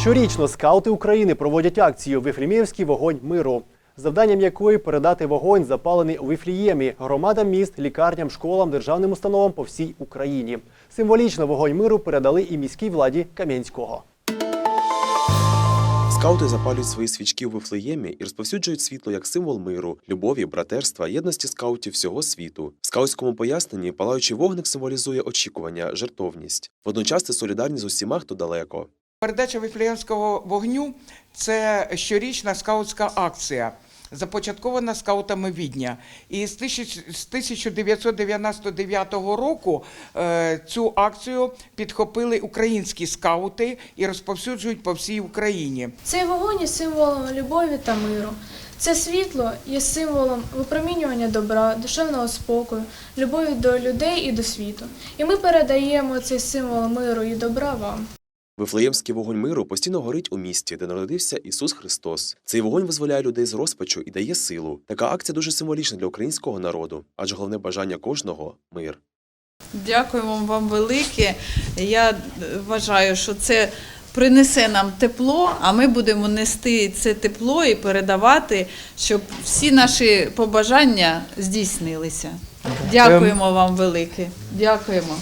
Щорічно скаути України проводять акцію Вифлімівський вогонь миру, завданням якої передати вогонь, запалений у Вифліємі, громадам міст, лікарням, школам, державним установам по всій Україні. Символічно вогонь миру передали і міській владі Кам'янського. Скаути запалюють свої свічки у Вифлеємі і розповсюджують світло як символ миру, любові, братерства, єдності скаутів всього світу. В скаутському поясненні палаючий вогник символізує очікування, жертовність. Водночас це солідарність з усіма, хто далеко. Передача віфлеємського вогню це щорічна скаутська акція, започаткована скаутами Відня. І з тисяч- з 1999 року е, цю акцію підхопили українські скаути і розповсюджують по всій Україні. Цей вогонь є символом любові та миру. Це світло є символом випромінювання добра, душевного спокою, любові до людей і до світу. І ми передаємо цей символ миру і добра вам. Вифлеємський вогонь миру постійно горить у місті, де народився Ісус Христос. Цей вогонь визволяє людей з розпачу і дає силу. Така акція дуже символічна для українського народу, адже головне бажання кожного мир. Дякуємо вам велике. Я вважаю, що це принесе нам тепло, а ми будемо нести це тепло і передавати, щоб всі наші побажання здійснилися. Дякуємо вам велике. Дякуємо.